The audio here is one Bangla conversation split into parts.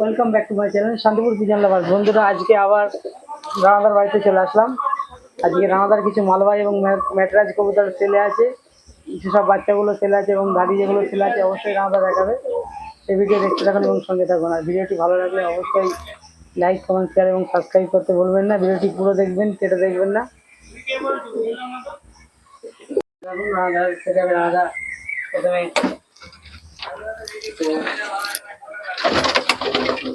Welcome back to my channel Shantipur pigeon lover বন্ধুরা, আজকে আবার রানাদার বাড়িতে চলে আসলাম। আজকে রানাদার কিছু মালবাই এবং ম্যাটরাজ কবুতর সেলে আছে। যেসব বাচ্চাগুলো সেলে আছে এবং গাড়ি যেগুলো সেলে আছে, অবশ্যই রানাদা দেখাবে। সেই ভিডিও দেখতে থাকুন এবং সঙ্গে থাকুন। আর ভিডিওটি ভালো লাগলে অবশ্যই লাইক কমেন্ট শেয়ার এবং সাবস্ক্রাইব করতে ভুলবেন না। ভিডিওটি পুরো দেখবেন, কেটে দেখবেন না। সেটা রানাদা। প্রথমে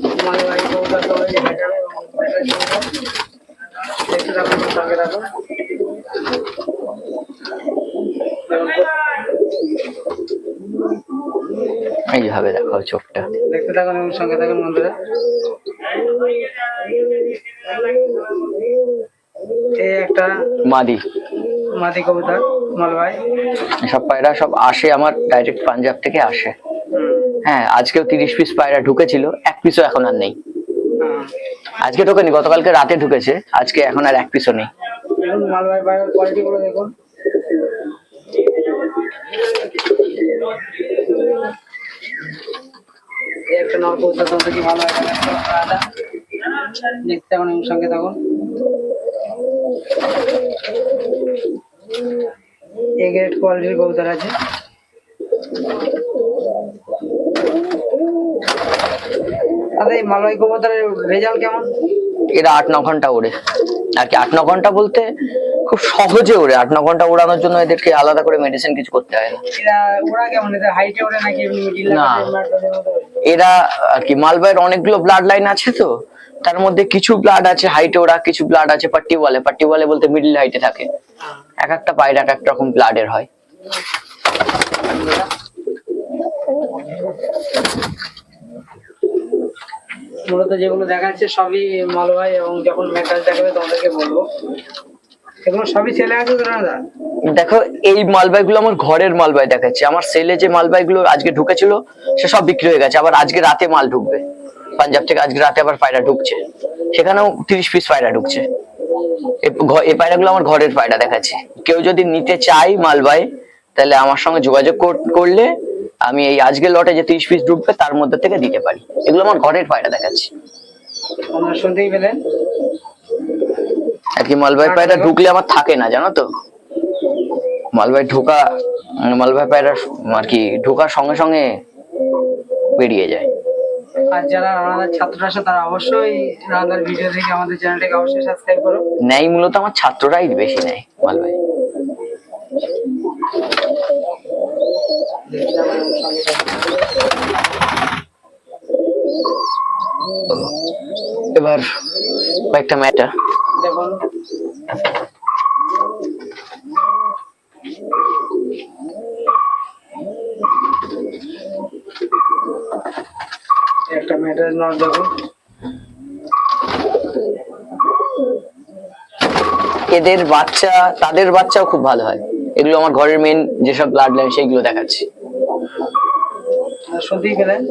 তো মালবাহী কবুতর সবাইকে দেখাবে এবং ম্যাটরাজ দেখতে থাকুন সঙ্গে থাকুন এইভাবে দেখাও চোখটা। দেখতে থাকুন এবং সঙ্গে থাকুন বন্ধুরা এই একটা মাদি। মাদি কবুতর মালবাই। সব পায়রা সব আসে আমার ডাইরেক্ট পাঞ্জাব থেকে আসে। হ্যাঁ আজকেও তিরিশ পিস পায়রা ঢুকেছিল এক পিসও এখন আর নেই। আজকে ঢোকেনি গতকালকে রাতে ঢুকেছে আজকে এখন আর এক পিসও নেই। দেখতে থাকুন সঙ্গে থাকুন এ গ্রেড কোয়ালিটির কবুতর আছে। দাদা এই মালবাই কবুতরের রেজাল্ট কেমন? এরা আট ন ঘণ্টা ওড়ে। আর কি আট ন ঘণ্টা বলতে খুব সহজে ওড়ে। আট ন ঘণ্টা ওড়ানোর জন্য এদেরকে আলাদা করে মেডিসিন কিছু করতে হয় না। এরা ওরা কেমন? এদের হাইটে ওড়ে নাকি এমনি না। এরা আর কি মালবাইয়ের অনেকগুলো ব্লাড লাইন আছে তো। তার মধ্যে কিছু ব্লাড আছে হাইটে ওরা কিছু ব্লাড আছে পাট্টি বলে পাট্টি বলে বলতে মিডিল হাইটে থাকে। এক একটা পায়ের এক এক রকম ব্লাডের হয়। মূলত যেগুলো দেখাচ্ছে সবই মালবাই এবং যখন মেটাল দেখাবে তোমাদেরকে বলব। দেখো, এই মালবাই গুলো আমার ঘরের মালবাই দেখাচ্ছে। আমার সেলে যে মালবাই গুলো আজকে ঢুকেছিল, সে সব বিক্রি হয়ে গেছে। আবার আজকে রাতে মাল ঢুকবে। পাঞ্জাব থেকে আজকে রাতে আবার পায়রা ঢুকছে। সেখানেও তিরিশ পিস পায়রা ঢুকছে। এই পায়রাগুলো আমার ঘরের পায়রা দেখাচ্ছে। কেউ যদি নিতে চাই মালবাই তাহলে আমার সঙ্গে যোগাযোগ কর- করলে আমি এই আজকের লটে যে তিরিশ পিস ঢুকবে তার মধ্যে থেকে দিতে পারি। এগুলো আমার ঘরের পায়রা দেখাচ্ছে। শুনতেই পেলেন কি মালবাই পায়রা ঢুকলে আমার থাকে না জানো তো? মালবাই ঢোকা মালবাই পায়রা আর কি ঢোকার সঙ্গে সঙ্গে বেরিয়ে যায়। আর যারা আমাদের ছাত্ররা আছে তারা অবশ্যই রানাদার ভিডিও দেখে আমাদের চ্যানেলটাকে অবশ্যই সাবস্ক্রাইব করো। মূলত আমার ছাত্ররাই বেশি নেয় মালবাই এবার কয়েকটা ম্যাটার একটা ম্যাটার নট দেখুন এদের বাচ্চা তাদের বাচ্চাও খুব ভালো হয়। এগুলো আমার ঘরের মেন যেসব ব্লাড লাইন সেইগুলো দেখাচ্ছি। শুনতেই পেলেন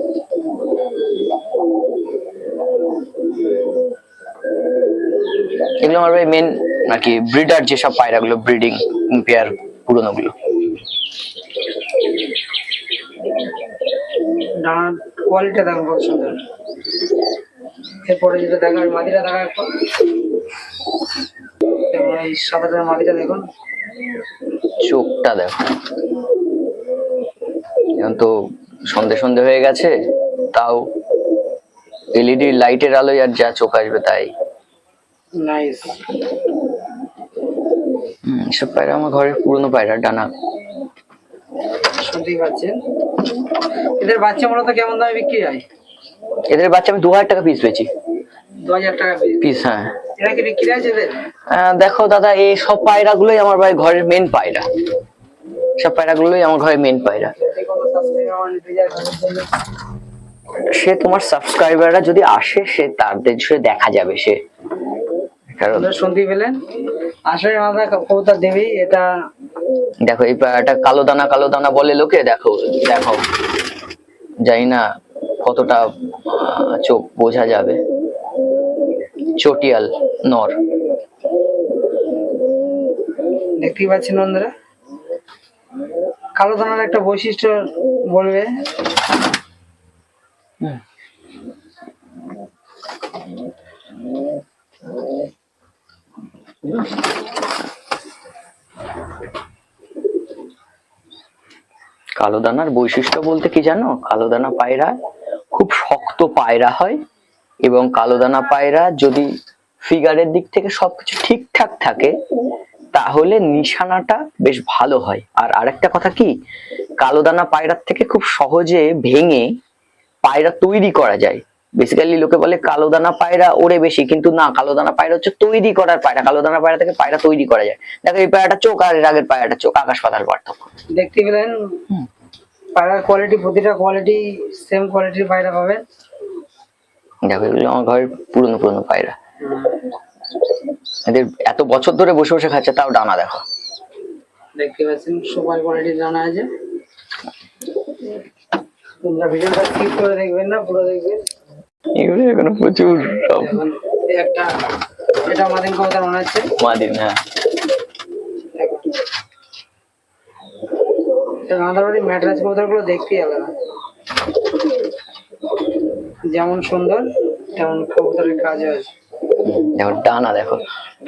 এগুলো আমার মেন আর কি ব্রিডার যেসব পায়রাগুলো ব্রিডিং পেয়ার পুরোনো গুলো ডানার কোয়ালিটিটা দেখুন কত সুন্দর। এরপরে যেটা দেখার দেখা এই সাদাটার দেখুন। চোখটা দেখো। এখন তো সন্ধে সন্ধে হয়ে গেছে তাও এলইডি লাইটের আলোয় আর যা চোখ আসবে তাই। নাইস এসব পায়রা আমার ঘরের পুরনো পায়রা ডানা। শুনতেই পাচ্ছেন এদের বাচ্চা মূলত কেমন দামে বিক্রি হয়? এদের বাচ্চা আমি দু হাজার টাকা পিস পেয়েছি। দু হাজার টাকা পিস পিস হ্যাঁ। দেখো দাদা এই সব পায়রা গুলোই আমার ভাই ঘরের মেন পায়রা। সব পায়রা গুলোই আমার ঘরের মেন পায়রা। সে তোমার সাবস্ক্রাইবাররা যদি আসে সে তাদের সে দেখা যাবে সে কারণ শুনতেই পেলেন আসলে আমাদের কবুতর দেবী এটা দেখো এই পায়রাটা কালো দানা কালো দানা বলে লোকে দেখো দেখো। জানি না কতটা চোখ বোঝা যাবে। চটিয়াল। নর। দেখতেই পাচ্ছেন বন্ধুরা? কালো ধনার একটা বৈশিষ্ট্য বলবে। কালো দানার বৈশিষ্ট্য বলতে কি জানো? কালো দানা পায়রা খুব শক্ত পায়রা হয় এবং কালো দানা পায়রা যদি ফিগারের দিক থেকে সবকিছু ঠিকঠাক থাকে তাহলে নিশানাটা বেশ ভালো হয়। আর আরেকটা কথা কি কালো দানা পায়রার থেকে খুব সহজে ভেঙে পায়রা তৈরি করা যায়। বেসিক্যালি লোকে বলে কালো দানা পায়রা ওরে বেশি কিন্তু না কালো দানা পায়রা হচ্ছে তৈরি করার পায়রা। কালো দানা পায়রা থেকে পায়রা তৈরি করা যায়। দেখো এই পায়রাটা চোখ আর এর আগের পায়রাটা চোখ আকাশ পাতাল পার্থক্য। দেখতে পেলেন পায়রার কোয়ালিটি প্রতিটা কোয়ালিটি সেম কোয়ালিটির পায়রা পাবেন। দেখো এগুলো আমার ঘরের পুরনো পুরনো পায়রা। এদের এত বছর ধরে বসে বসে খাচ্ছে তাও ডানা দেখো। দেখতে পাচ্ছেন সুপার কোয়ালিটির ডানা আছে। তোমরা ভিডিওটা স্কিপ করে দেখবেন না পুরো দেখবেন। এগুলো এখনও প্রচুর একটা এটা মাদিন কথা মনে হচ্ছে। মাদিন হ্যাঁ। রাঁধাবাড়ি ম্যাট্রাস কবুতরগুলো দেখতেই আলাদা। যেমন সুন্দর তেমন কবুতরের কাজও আছে। দেখো, ডানা দেখো।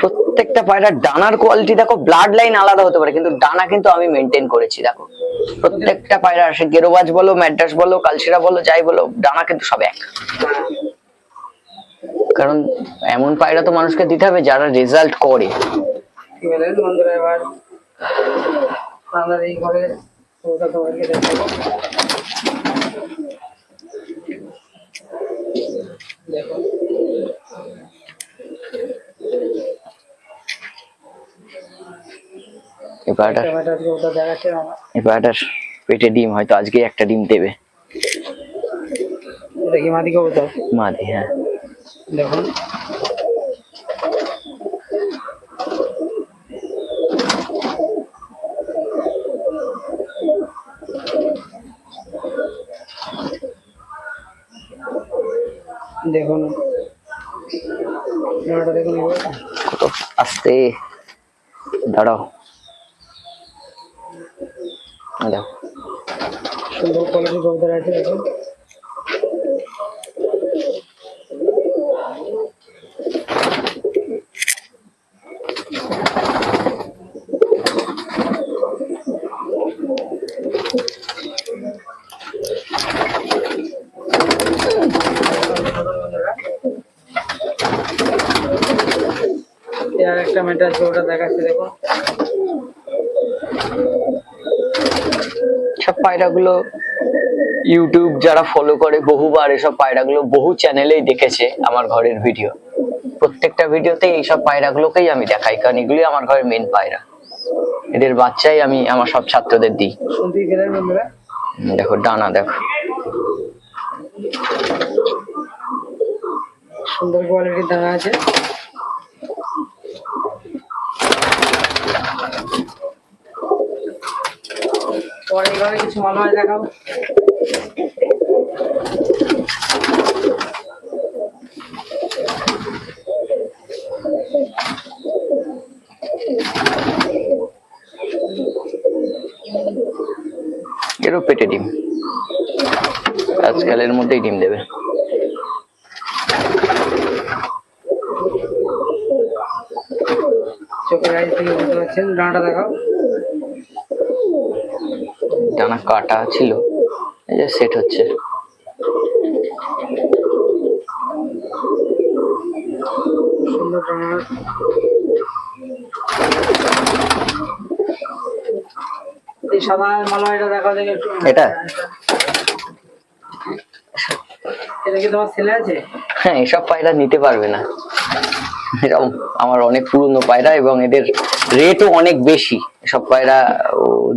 প্রত্যেকটা পায়রার ডানার কোয়ালিটি দেখো ব্লাড লাইন আলাদা হতে পারে, কিন্তু ডানা কিন্তু আমি মেনটেন করেছি, দেখো। প্রত্যেকটা পায়রা সে গেরোবাজ বলো, ম্যাড্রাস বলো, কালশিরা বলো, যাই বলো, ডানা কিন্তু সব এক। কারণ এমন পায়রা তো মানুষকে দিতে হবে যারা রেজাল্ট করে। কি বলেন বন্ধুরা এবার আমাদের এই ঘরে কবুতর তোমাদেরকে দেখাবো দেখো এই পায়রাটার পেটে ডিম হয়তো আজকে একটা ডিম দেবে। দেখি মাদি কবুতর? মাদি হ্যাঁ। দেখুন। কত আস্তে দাঁড়াও দেখো সুন্দর কোয়ালিটির কবুতর আছে দেখুন আর একটা মেটার ওটা দেখাচ্ছে দেখুন সব পায়রাগুলো ইউটিউব যারা ফলো করে বহুবার এসব পায়রাগুলো বহু চ্যানেলেই দেখেছে আমার ঘরের ভিডিও প্রত্যেকটা ভিডিওতে এইসব পায়রাগুলোকেই আমি দেখাই কারণ এগুলি আমার ঘরের মেন পায়রা। এদের বাচ্চাই আমি আমার সব ছাত্রদের দিই। দেখো ডানা দেখো। সুন্দর কোয়ালিটির দানা আছে। তোমার ঘরে কিছু মাল হয় দেখাও এরও পেটে ডিম। আজকালের মধ্যেই ডিম দেবে। চোখের আইজ থেকে বুঝতে পারছেন ডানাটা দেখাও। ডানা কাটা ছিল। এই যে সেট হচ্ছে। এটা? এটা? কি তোমার ছেলে আছে? হ্যাঁ এসব পায়রা নিতে পারবে না। এরকম আমার অনেক পুরনো পায়রা এবং এদের রেটও অনেক বেশি। এসব পায়রা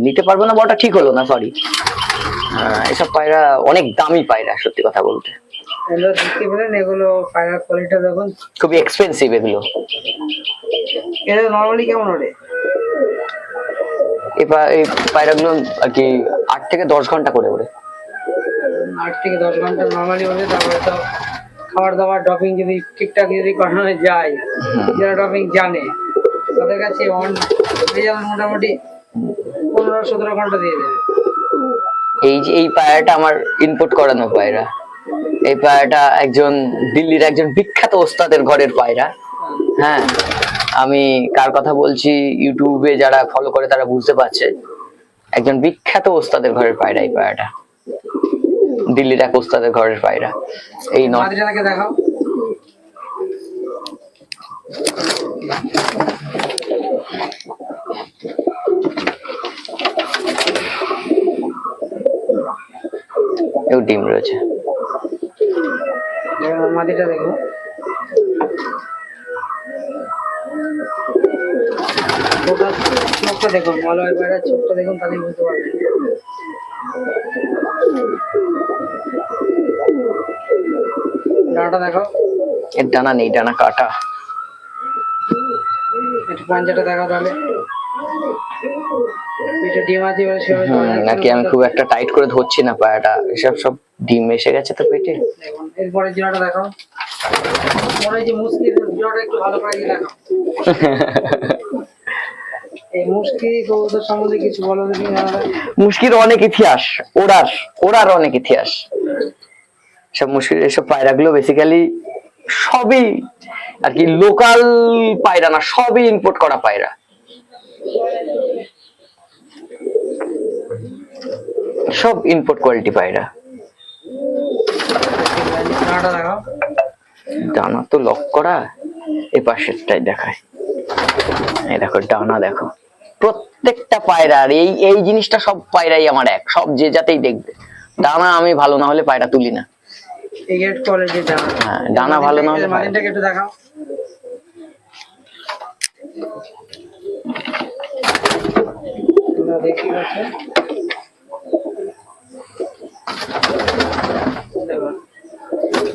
নিতে পারব না বলাটা ঠিক হলো না সরি এসব পায়রা অনেক দামি পায়রা সত্যি কথা বলতে। এগুলো পায়রার কোয়ালিটিটা দেখুন। খুবই এক্সপেন্সিভ এগুলো। এটা নর্মালি কেমন ওঠে? এই এই পায়রাগুলো আর কি আট থেকে দশ ঘণ্টা করে ওড়ে। আট থেকে দশ ঘণ্টা নর্মালি ওঠে তারপরে তো খাবার দাবার ড্রপিং যদি ঠিকঠাক যদি করানো যায় যারা ড্রপিং জানে তাদের কাছে অন রেজাল্ট মোটামুটি পনেরো সতেরো ঘণ্টা দিয়ে দেবে। এই যে এই পায়রাটা আমার ইনপুট করানো পায়রা। এই পায়রাটা একজন দিল্লির একজন বিখ্যাত ওস্তাদের ঘরের পায়রা। হ্যাঁ আমি কার কথা বলছি ইউটিউবে যারা ফলো করে তারা বুঝতে পারছে। একজন বিখ্যাত ওস্তাদের ঘরের পায়রা এই পায়রাটা। দিল্লির এক ওস্তাদের ঘরের পায়রা। এই নট মাদিটাকে দেখাও। এও ডিম রয়েছে। মাদিটা দেখো চোখটা দেখুন মালয় চোখটা দেখুন তাহলেই বুঝতে পারবেন। ডানাটা দেখো এর ডানা নেই ডানা কাটা। একটু পাঞ্জাটা দেখো তাহলে। নাকি আমি খুব একটা টাইট করে ধরছি না পায়রাটা। এসব সব ডিম এসে গেছে তো পেটে? এরপরে জিরাটা দেখো হয় যে মুসকির জিরাটা একটু ভালো করে দেখো এই মুসকি কবুতর সম্বন্ধে কিছু বলো দেখি জানা মুশকির অনেক ইতিহাস ওড়ার ওড়ার অনেক ইতিহাস। সব মুশকিল এসব পায়রাগুলো বেসিক্যালি সবই আর কি লোকাল পায়রা না সবই ইম্পোর্ট করা পায়রা। সব ইম্পোর্ট কোয়ালিটি পায়রা ডানা তো লক করা এ পাশেরটাই দেখায়। এই দেখো ডানা দেখো। প্রত্যেকটা পায়রার এই এই জিনিসটা সব পায়রাই আমার এক সব যে যাতেই দেখবে। ডানা আমি ভালো না হলে পায়রা তুলি না। ডানা। হ্যাঁ, ডানা ভালো না হলে। একটু দেখাও। দেখুন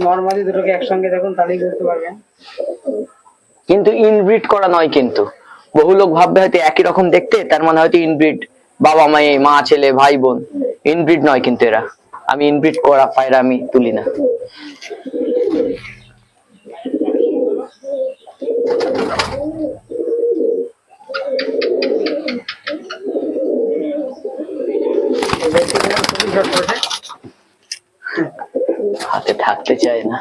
নর্মালি দুটোকে একসঙ্গে দেখুন তাহলেই বুঝতে পারবেন। কিন্তু ইনব্রিড করা নয় কিন্তু। বহু লোক ভাববে হয়তো একই রকম দেখতে তার মানে হয়তো ইনব্রিড বাবা মায়ে মা ছেলে ভাই বোন। ইনব্রিড নয় কিন্তু এরা। আমি ইনব্রিড করা পায়রা আমি তুলি না দেখতে পেলাম খুবই শর্ট করেছে হাতে থাকতে চায় না।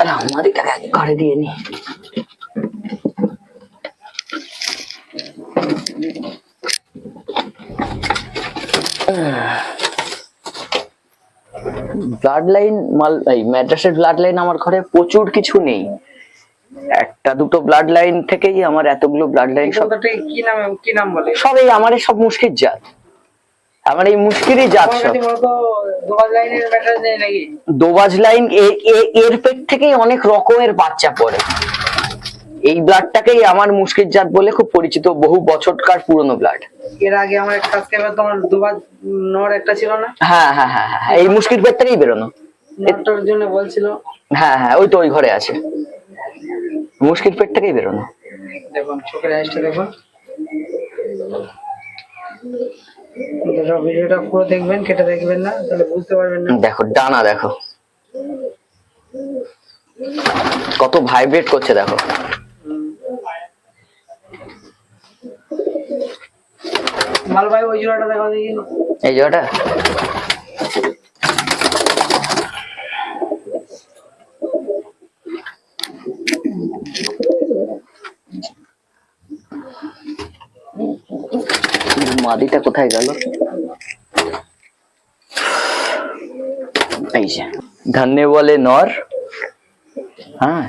আর আমারই টাকা ঘরে দিয়ে নি। ব্লাড লাইন মাল এই ম্যাড্রাসের ব্লাড লাইন আমার ঘরে প্রচুর কিছু নেই। একটা দুটো ব্লাড লাইন থেকেই আমার এতগুলো ব্লাড লাইন সব কি নামে কি নাম বলে? সব এই আমার সব মুশকিল জাত। আমার এই মুশকিলই নেই দোবাজ লাইন এর পেট থেকেই অনেক রকমের বাচ্চা পড়ে। এই ব্লাডটাকেই আমার মুশকিল জাত বলে খুব পরিচিত বহু বছরকার পুরনো ব্লাড এর আগে আমার একটা সাবস্ক্রাইবার তোমার দুবার নর একটা ছিল না? হ্যাঁ হ্যাঁ হ্যাঁ হ্যাঁ এই মুশকিল পেট থেকেই বেরোনো। নরটার জন্য বলছিল। হ্যাঁ হ্যাঁ ওই তো ওই ঘরে আছে। মুশকিল পেট থেকেই বেরোনো। দেখুন চোখের আইসটা দেখুন। ভিডিওটা পুরো দেখবেন কেটে দেখবেন না তাহলে বুঝতে পারবেন না। দেখো ডানা দেখো। কত ভাইব্রেট করছে দেখো। মাল ভাই ওই জোড়াটা দেখো দেখি। এই জায়গাটা মাদিটা কোথায় গেল? এই যে, ধন্যে বলে নর। হ্যাঁ।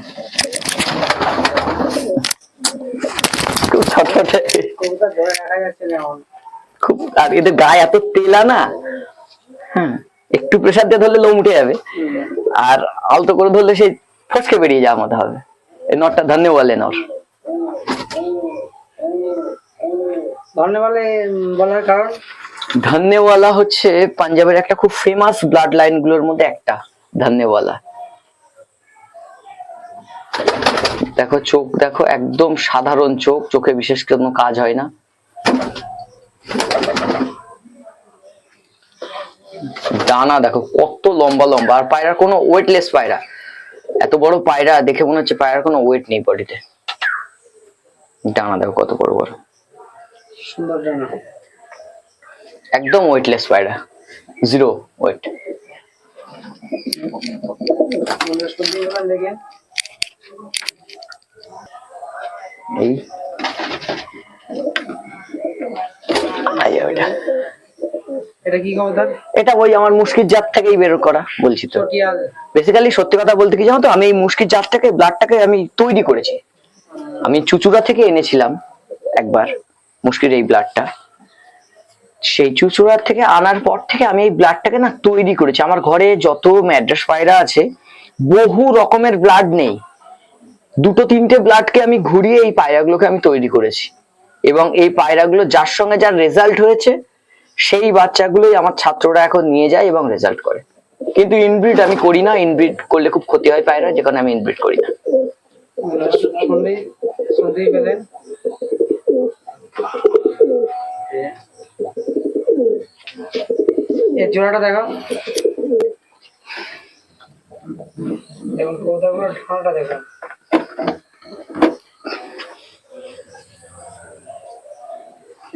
খুব আর এদের গায়ে এত তেলা না। হ্যাঁ একটু প্রেসার দিয়ে ধরলে লোম উঠে যাবে। আর আলতো করে ধরলে সেই ফসকে বেরিয়ে যাওয়ার মতো হবে। এই নটটা ধন্য বলে নর। ধন্যবাদ বলার কারণ? ধন্যওয়ালা হচ্ছে পাঞ্জাবের একটা খুব ফেমাস ব্লাড লাইনগুলোর মধ্যে একটা, ধন্যওয়ালা। দেখো, চোখ দেখো, একদম সাধারণ চোখ, চোখে বিশেষ কোনো কাজ হয় না। ডানা দেখো, কত লম্বা লম্বা, আর পায়রার কোনো ওয়েটলেস পায়রা। এত বড় পায়রা দেখে মনে হচ্ছে পায়রার কোনো ওয়েট নেই বডিতে ডানা দেখো, কত বড় বড়। সুন্দর ডানা একদম ওয়েটলেস পায়রা। জিরো ওয়েট এই। এটা কি কবুতর এটা ওই আমার মুশকির জাত থেকেই বের করা বলছি তো। বেসিক্যালি সত্যি কথা বলতে কি জানো তো আমি এই মুশকির জাতটাকে ব্লাডটাকে আমি তৈরি করেছি। আমি চুচুড়া থেকে এনেছিলাম একবার। মুশকির এই ব্লাডটা সেই চুচুড়া থেকে আনার পর থেকে আমি এই ব্লাডটাকে না তৈরি করেছি। আমার ঘরে যত ম্যাড্রাস পায়রা আছে, বহু রকমের ব্লাড নেই। দুটো তিনটে ব্লাডকে আমি ঘুরিয়ে এই পায়রাগুলোকে আমি তৈরি করেছি। এবং এই পায়রাগুলো যার সঙ্গে যার রেজাল্ট হয়েছে, সেই বাচ্চাগুলোই আমার ছাত্ররা এখন নিয়ে যায় এবং রেজাল্ট করে। কিন্তু ইনব্রিড আমি করি না। ইনব্রিড করলে খুব ক্ষতি হয় পায়রা যে কারণে আমি ইনব্রিড করি না শুনলেই শুনতেই পেলেন এর জোড়াটা দেখো এবং কবুতরগুলোর ঠান্ডাটা দেখো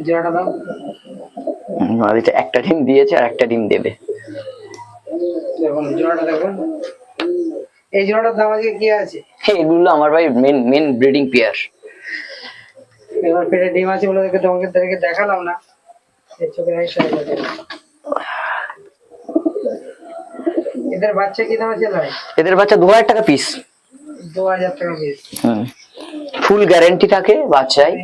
জোড়াটা দাও। একটা ডিম দিয়েছে আর একটা ডিম দেবে। দেখুন জোড়াটা দেখুন। এই জোড়াটার দাম আজকে কি আছে? হ্যাঁ, এগুলো আমার ভাই মেন মেন ব্রিডিং পেয়ার এবার পেটে ডিম আছে বলে দেখে তোমাকে দেখে দেখালাম না। এদের বাচ্চা কি দামে চলে এদের বাচ্চা দু হাজার টাকা পিস দু হাজার টাকা পিস ফুল গ্যারেন্টি থাকে বাচ্চায়।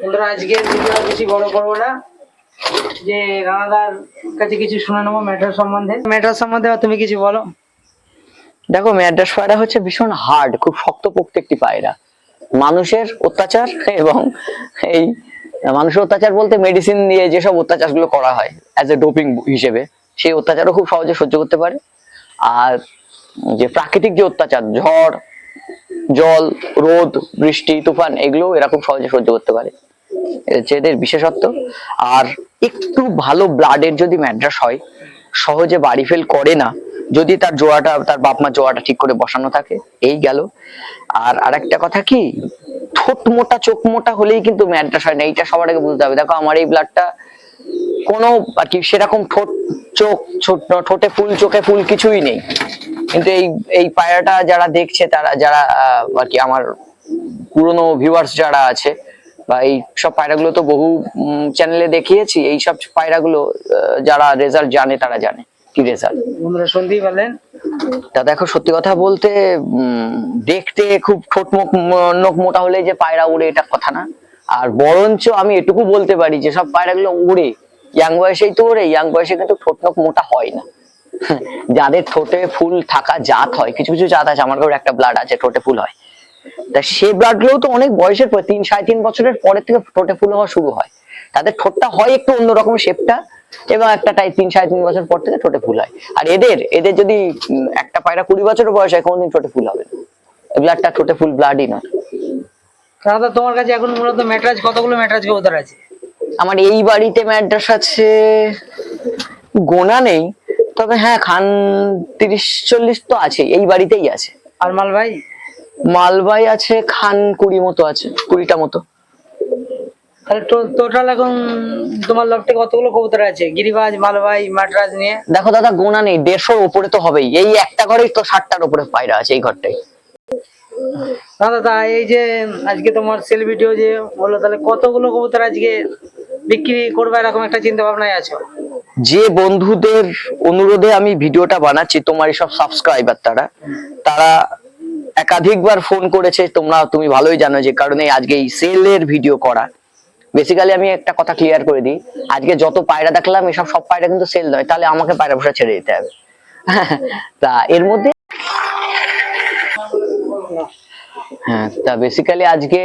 বন্ধুরা আজকে ভিডিও বেশি বড় করব না। যে রানাদার কাছে কিছু শুনে নেব ম্যাটার সম্বন্ধে। ম্যাটার সম্বন্ধে আর তুমি কিছু বলো। দেখো ম্যাড্রাস পায়রা হচ্ছে ভীষণ হার্ড খুব শক্তপোক্ত একটি পায়রা। মানুষের অত্যাচার এবং এই মানুষের অত্যাচার বলতে মেডিসিন দিয়ে যেসব অত্যাচারগুলো করা হয় অ্যাজ এ ডোপিং হিসেবে, সেই অত্যাচারও খুব সহজে সহ্য করতে পারে। আর যে প্রাকৃতিক যে অত্যাচার, ঝড়, জল, রোদ, বৃষ্টি, তুফান এগুলো এরা খুব সহজে সহ্য করতে পারে। এদের বিশেষত্ব। আর একটু ভালো ব্লাডের যদি ম্যাড্রাস হয় সহজে বাড়ি ফেল করে না, যদি তার জোয়াটা, তার বাপ মা জোয়াটা ঠিক করে বসানো থাকে, এই গেল। আর আরেকটা কথা কি, ঠোঁট মোটা, চোখ মোটা হলেই কিন্তু ম্যাড্রাস হয় না, এইটা সবার আগে বুঝতে হবে। দেখো, আমার এই ব্লাডটা কোনো আর কি সেরকম ঠোঁট, চোখ, ছোট- ঠোঁটে ফুল, চোখে ফুল কিছুই নেই। কিন্তু এই এই পায়রাটা যারা দেখছে, তারা, যারা আর কি আমার পুরনো ভিউয়ার্স যারা আছে বা এই সব পায়রাগুলো তো বহু চ্যানেলে দেখিয়েছি এই সব পায়রাগুলো যারা রেজাল্ট জানে তারা জানে কি রেজাল্ট বন্ধুরা শুনতেই পারলেন তা দেখো সত্যি কথা বলতে দেখতে খুব ঠোঁট মুখ নখ মোটা হলে যে পায়রা উড়ে এটা কথা না। আর বরঞ্চ আমি এটুকু বলতে পারি যে সব পায়রাগুলো উড়ে ইয়াং বয়সেই তো উড়ে ইয়াং বয়সে কিন্তু ঠোঁট নখ মোটা হয় না। যাদের ঠোঁটে ফুল থাকা জাত হয় কিছু কিছু জাত আছে আমার ঘরে একটা ব্লাড আছে ঠোঁটে ফুল হয়। তা সে ব্লাডগুলো তো অনেক বয়সের পর তিন সাড়ে তিন বছরের পরের থেকে ঠোঁটে ফুল হওয়া শুরু হয়। তাদের ঠোঁটটা হয় একটু অন্যরকম শেপটা এবং একটা টাই তিন সাড়ে তিন বছর পর থেকে ঠোঁটে ফুল হয়। আর এদের এদের যদি একটা পায়রা কুড়ি বছর বয়স হয় কোনোদিন ঠোঁটে ফুল হবে না। ব্লাডটা ঠোঁটে ফুল ব্লাডই নয়। রানাদা তোমার কাছে এখন মূলত ম্যাটরাজ কতগুলো ম্যাটরাজ কবুতর আছে? আমার এই বাড়িতে ম্যাড্রাস আছে গোনা নেই তবে হ্যাঁ খান তিরিশ চল্লিশ তো আছে এই বাড়িতেই আছে। আর মাল ভাই? মালবাই আছে খান কুড়ি মতো আছে কুড়িটা মতো। তাহলে টোটাল এখন তোমার লকটে কতগুলো কবুতর আছে? গিরিবাজ মালবাই মাটরাজ নিয়ে? দেখো দাদা গোনা নেই দেড়শোর উপরে তো হবেই। এই একটা ঘরেই তো ষাটটার উপরে পায়রা আছে এই ঘরটাই। না দাদা এই যে আজকে তোমার সেল ভিডিও যে বলল তাহলে কতগুলো কবুতর আজকে বিক্রি করবে এরকম একটা চিন্তা ভাবনায় আছো? যে বন্ধুদের অনুরোধে আমি ভিডিওটা বানাচ্ছি তোমার সব সাবস্ক্রাইবার তারা তারা একাধিকবার ফোন করেছে, তোমরা, তুমি ভালোই জানো যে কারণে আজকে এই সেলের ভিডিও করা। বেসিক্যালি আমি একটা কথা ক্লিয়ার করে দিই, আজকে যত পায়রা দেখলাম, এসব সব পায়রা কিন্তু সেল নয়, তাহলে আমাকে পায়রা বসা ছেড়ে দিতে হবে। তা এর মধ্যে হ্যাঁ তা বেসিক্যালি আজকে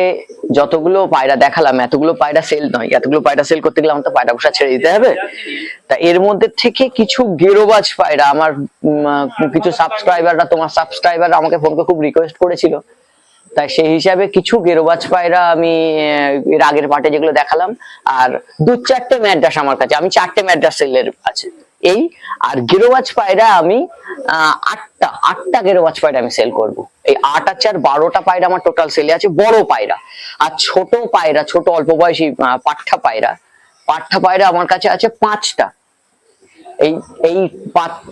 যতগুলো পায়রা দেখালাম, এতগুলো পায়রা সেল নয়, এতগুলো পায়রা সেল করতে গেলে আমার পায়রা বসা ছেড়ে দিতে হবে। তা এর মধ্যে থেকে কিছু গেরোবাজ পায়রা, আমার কিছু সাবস্ক্রাইবাররা তোমার সাবস্ক্রাইবার আমাকে ফোন করে খুব রিকোয়েস্ট করেছিল। তাই সেই হিসাবে কিছু গেরোবাজ পায়রা আমি এর আগের পার্টে যেগুলো দেখালাম, আর দু চারটে ম্যাড্রাস আমার কাছে, আমি চারটে ম্যাড্রাস সেলের আছে এই আর গেরোবাজ পায়রা আমি আটটা আটটা গেরোবাজ পায়রা আমি সেল করব। এই আট আর চার, বারোটা পায়রা আমার টোটাল সেলে আছে, বড় পায়রা। আর ছোট পায়রা, ছোট অল্প বয়সী পাঠা পায়রা পাঠা পায়রা আমার কাছে আছে পাঁচটা। এই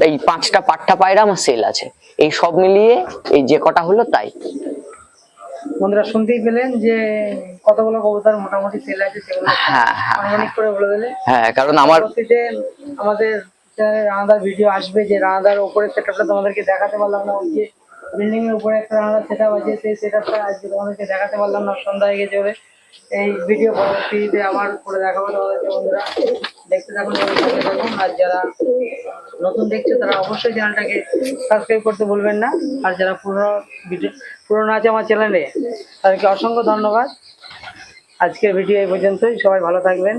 এই পাঁচটা পাট্টা পায়রা আমার সেল আছে। এই সব মিলিয়ে এই যে কটা হলো তাই। বন্ধুরা শুনতেই পেলেন যে কতগুলো কবুতর মোটামুটি সেল আছে সেগুলো হ্যাঁ হ্যাঁ করে বলে দিলে। হ্যাঁ কারণ আমার আমাদের রানাদার ভিডিও আসবে যে রানাদার উপরে সেটআপটা তোমাদেরকে দেখাতে পারলাম না ওই যে বিল্ডিং এর উপরে একটা রানাদার সেটআপ আছে সেই সেটআপটা আজকে তোমাদেরকে দেখাতে পারলাম না সন্ধ্যা হয়ে গেছে এই ভিডিও পরবর্তীতে আবার করে দেখাবো তোমাদেরকে বন্ধুরা। দেখতে থাকুন থাকুন আর যারা নতুন দেখছ তারা অবশ্যই চ্যানেলটাকে সাবস্ক্রাইব করতে ভুলবেন না আর যারা পুরনো ভিডিও পুরনো আছে আমার চ্যানেলে। তাদেরকে অসংখ্য ধন্যবাদ। আজকের ভিডিও এই পর্যন্তই। সবাই ভালো থাকবেন।